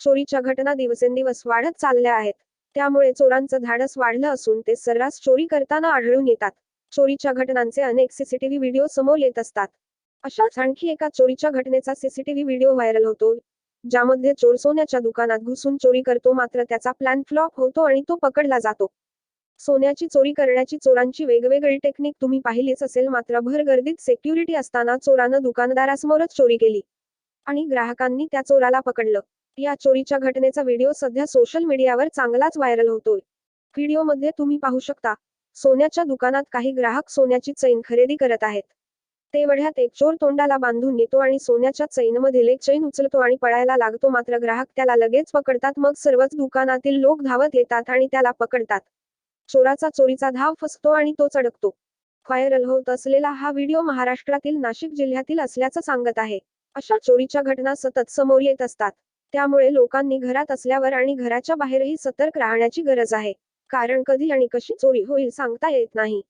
चोरीच्या घटना दिवसेंदिवस वाढत चालल्या आहेत. त्यामुळे चोरांचं धाडस वाढलं असून ते सर्रास चोरी करताना आढळून येतात. चोरीच्या घटनांचे अनेक सीसीटीव्ही व्हिडिओ समोर येत असतात. अशाच आणखी एका चोरीच्या घटनेचा सीसीटीव्ही व्हिडिओ व्हायरल होतो. ज्यामध्ये चोर सोन्याच्या दुकानात घुसून चोरी करतो मात्र त्याचा प्लॅन फ्लॉप होतो आणि तो पकडला जातो. सोन्याची चोरी करण्याची चोरांची वेगवेगळी टेक्निक तुम्ही पाहिलीच असेल मात्र भर गर्दीत सेक्युरिटी असताना चोरानं दुकानदारासमोरच चोरी केली आणि ग्राहकांनी त्या चोराला पकडलं. या चोरीच्या घटनेचा व्हिडिओ सध्या सोशल मीडियावर चांगलाच व्हायरल होतोय. व्हिडिओमध्ये तुम्ही पाहू शकता सोन्याच्या दुकानात काही ग्राहक सोन्याची चैन खरेदी करत आहेत. तेवढ्यात एक चोर तोंडाला बांधून येतो आणि सोन्याच्या चैनमधील एक चैन उचलतो आणि पळायला लागतो. मात्र ग्राहक त्याला लगेच पकडतात मग सर्वच दुकानातील लोक धावत येतात आणि त्याला पकडतात. चोराचा चोरीचा धाव फसतो आणि तो चडकतो व्हायरल होत असलेला हा व्हिडिओ महाराष्ट्रातील नाशिक जिल्ह्यातील असल्याचं सांगत आहे. अशा चोरीच्या घटना सतत समोर येत असतात. त्यामुळे लोकांनी घरात असल्यावर आणि घराच्या बाहेरही सतर्क राहण्याची गरज आहे. कारण कधी आणि कशी चोरी होईल सांगता येत नाही.